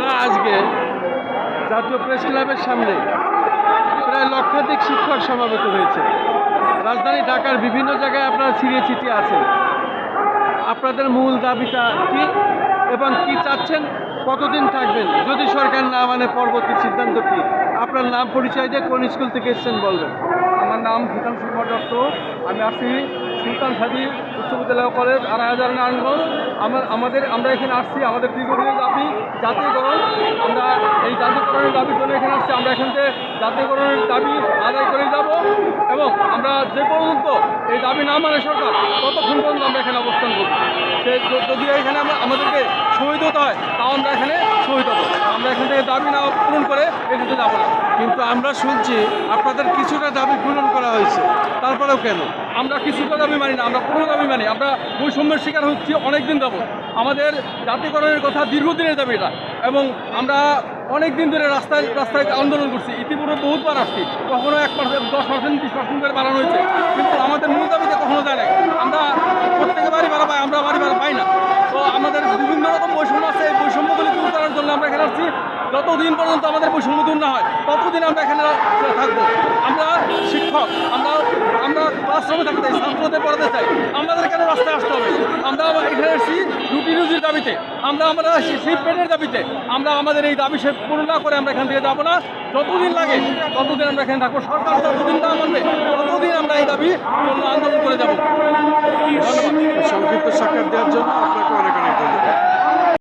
আপনারা আজকে জাতীয় প্রেস ক্লাবের সামনে। প্রায় লক্ষাধিক শিক্ষক সমাবেত হয়েছে। রাজধানী ঢাকার বিভিন্ন জায়গায় আপনারা ছিঁড়িয়ে ছিটিয়ে আছেন। আপনাদের মূল দাবিটা কি এবং কি চাচ্ছেন? কতদিন থাকবেন? যদি সরকার না মানে পরবর্তী সিদ্ধান্ত কি? আপনার নাম পরিচয় দিয়ে কোন স্কুল থেকে এসেছেন বলবেন। আমার নাম ভূটান সুকুমার দত্ত। আমি আসছি সুলতান সাদি উচ্চ বিদ্যালয় কলেজ আড়াই হাজার নারায়ণগঞ্জ আমার আমাদের আমরা এখানে আসছি, আমাদের দীর্ঘদিনের দাবি, জাতীয়করণ। আমরা এই জাতীয়করণের দাবির জন্য এখানে আসছি। আমরা এখান থেকে জাতীয়করণের দাবি আদায় করে যাব এবং আমরা যে পর্যন্ত এই দাবি না মানে সরকার, ততক্ষণ পর্যন্ত আমরা এখানে অবস্থান করব। সে যদি এখানে আমরা আমাদেরকে শহীদ হতে হয়, তাও আমরা এখানে শহীদ হব। আমরা এখান থেকে দাবি না পূরণ করে এখানে যাব না। কিন্তু আমরা শুনছি আপনাদের কিছুটা দাবি পূরণ করা হয়েছে। তারপরেও কেন? আমরা কিছুটা দাবি মানি না, আমরা কোনো দাবি মানি আমরা বৈষম্যের শিকার হচ্ছি অনেক দিন যাবত আমাদের জাতীয়করণের কথা দীর্ঘদিনের দাবি এটা। এবং আমরা অনেক দিন ধরে রাস্তায় রাস্তায় আন্দোলন করছি। ইতিপূর্বে বহুতবার আসছি। কখনো এক পার্সেন্ট, দশ পার্সেন্ট, বিশ পার্সেন্ট করে বাড়ানো হয়েছে। কিন্তু আমাদের মূল দাবিতে কখনো যায় না আমরা প্রত্যেকে বাড়ি ভাড়া পাই, আমরা বাড়ি ভাড়া পাই না। তো আমাদের বিভিন্ন রকম বৈষম্য আছে। এই বৈষম্যগুলি দূর করার জন্য আমরা এখানে আসছি। যতদিন পর্যন্ত আমাদের বৈষম্য দূর না হয় ততদিন আমরা এখানে থাকব? আমরা শিক্ষক, আমরা আমরা ক্লাসরুমে থাকতে চাই, ছাত্রদের পড়াতে চাই। আমাদের কেন রাস্তায় আসতে হবে। আমরা এখানে এসেছি রুটি রুজির দাবিতে। আমরা আমরা শীত পেটের দাবিতে। আমরা আমাদের এই দাবি সে পূরণ না করে আমরা এখান থেকে যাব না। যতদিন লাগে, ততদিন আমরা এখানে থাকব। সরকার যতদিন না মানবে ততদিন আমরা এই দাবি আন্দোলন করে যাব। সংক্ষিপ্ত